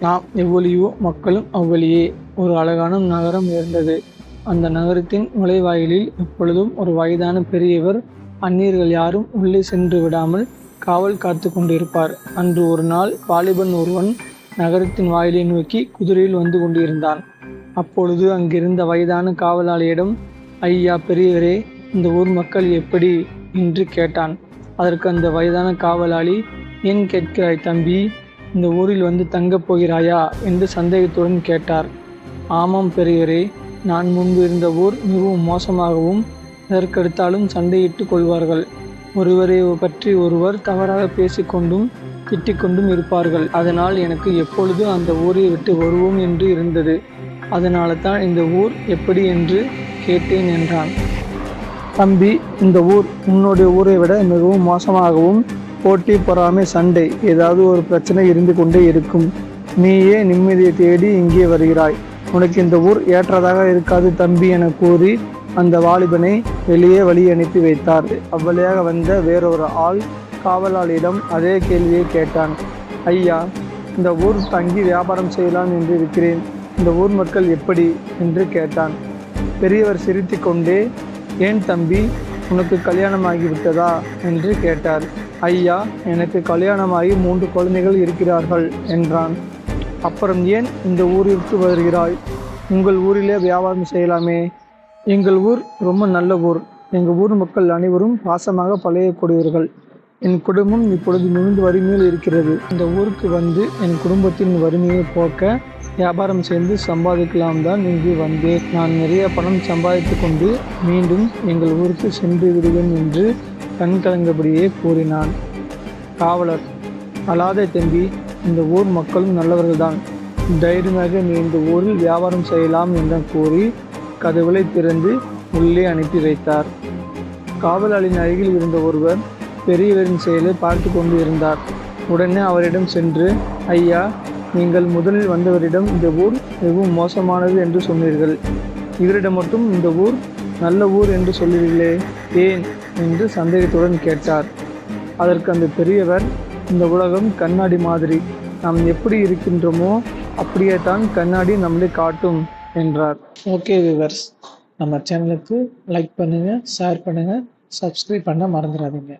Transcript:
நாம் எவ்வளியோ மக்களும் அவ்வழியே. ஒரு அழகான நகரம் இருந்தது அந்த நகரத்தின் நுழைவாயிலில் எப்பொழுதும் ஒரு வயதான பெரியவர் அந்நியர்கள் யாரும் உள்ளே சென்று விடாமல் காவல் காத்து கொண்டிருப்பார். அன்று ஒரு நாள் வாலிபன் ஒருவன் நகரத்தின் வாயிலை நோக்கி குதிரையில் வந்து கொண்டிருந்தான். அப்பொழுது அங்கிருந்த வயதான காவலாளியிடம் ஐயா பெரியவரே இந்த ஊர் மக்கள் எப்படி? என்று கேட்டான். அதற்கு அந்த வயதான காவலாளி ஏன் கேட்கிறாய் தம்பி? இந்த ஊரில் வந்து தங்கப் போகிறாயா? என்று சந்தேகத்துடன் கேட்டார். ஆமாம் பெரியவரே நான் முன்பு இருந்த ஊர் மிகவும் மோசமாகவும் எதற்கெடுத்தாலும் சண்டையிட்டு கொள்வார்கள். ஒருவரை பற்றி ஒருவர் தவறாக பேசிக்கொண்டும் திட்டிக்கொண்டும் இருப்பார்கள். அதனால் எனக்கு எப்பொழுது அந்த ஊரை விட்டு வருவோம் என்று இருந்தது. அதனால தான் இந்த ஊர் எப்படி என்று கேட்டேன் என்றான். தம்பி இந்த ஊர் உன்னுடைய ஊரை விட மிகவும் மோசமாகவும் போட்டி பொறாமை சண்டை ஏதாவது ஒரு பிரச்சனை இருந்து கொண்டே இருக்கும். நீயே நிம்மதியை தேடி இங்கே வருகிறாய். உனக்கு இந்த ஊர் ஏற்றதாக இருக்காது தம்பி என கூறி அந்த வாலிபனை வெளியே வழி அனுப்பி வைத்தார். அவ்வழியாக வந்த வேறொரு ஆள் காவலாளியிடம் அதே கேள்வியை கேட்டான். ஐயா இந்த ஊர் தங்கி வியாபாரம் செய்யலாம் என்று இருக்கிறேன். இந்த ஊர் மக்கள் எப்படி? என்று கேட்டான். பெரியவர் சிரித்துக்கொண்டே ஏன் தம்பி உனக்கு கல்யாணமாகி விட்டதா என்று கேட்டார். ஐயா எனக்கு கல்யாணமாகி மூன்று குழந்தைகள் இருக்கிறார்கள் என்றான். அப்புறம் ஏன் இந்த ஊரிற்கு வருகிறாய்? உங்கள் ஊரிலே வியாபாரம் செய்யலாமே. எங்கள் ஊர் ரொம்ப நல்ல ஊர். எங்கள் ஊர் மக்கள் அனைவரும் பாசமாக பழையக்கூடியவர்கள் என் குடும்பம் இப்பொழுது மிகுந்த வறுமையில் இருக்கிறது. இந்த ஊருக்கு வந்து என் குடும்பத்தின் வறுமையை போக்க வியாபாரம் செய்து சம்பாதிக்கலாம் தான் இங்கு வந்தேன். நான் நிறைய பணம் சம்பாதித்து கொண்டு மீண்டும் எங்கள் ஊருக்கு சென்று விடுவேன் என்று கண் கலங்கபடியே கூறினான். காவலர் அழாதே தம்பி இந்த ஊர் மக்களும் நல்லவர்கள்தான். தைரியமாக நீ இந்த ஊரில் வியாபாரம் செய்யலாம் என்று கூறி கதவுகளை திறந்து உள்ளே அனுப்பி வைத்தார். காவலாளின் அருகில் இருந்த ஒருவர் பெரியவரின் செயலை பார்த்து கொண்டு இருந்தார். உடனே அவரிடம் சென்று ஐயா நீங்கள் முதலில் வந்தவரிடம் இந்த ஊர் மிகவும் மோசமானது என்று சொன்னீர்கள். இவரிடம் மட்டும் இந்த ஊர் நல்ல ஊர் என்று சொல்லுவீர்களே ஏன் என்று சந்தேகத்துடன் கேட்டார். அதற்கு அந்த பெரியவர் இந்த உலகம் கண்ணாடி மாதிரி நாம் எப்படி இருக்கின்றோமோ அப்படியே தான் கண்ணாடி நம்மளை காட்டும் என்றார். ஓகே விவர்ஸ் நம்ம சேனலுக்கு லைக் பண்ணுங்கள் ஷேர் பண்ணுங்கள் சப்ஸ்கிரைப் பண்ண மறந்துடாதீங்க.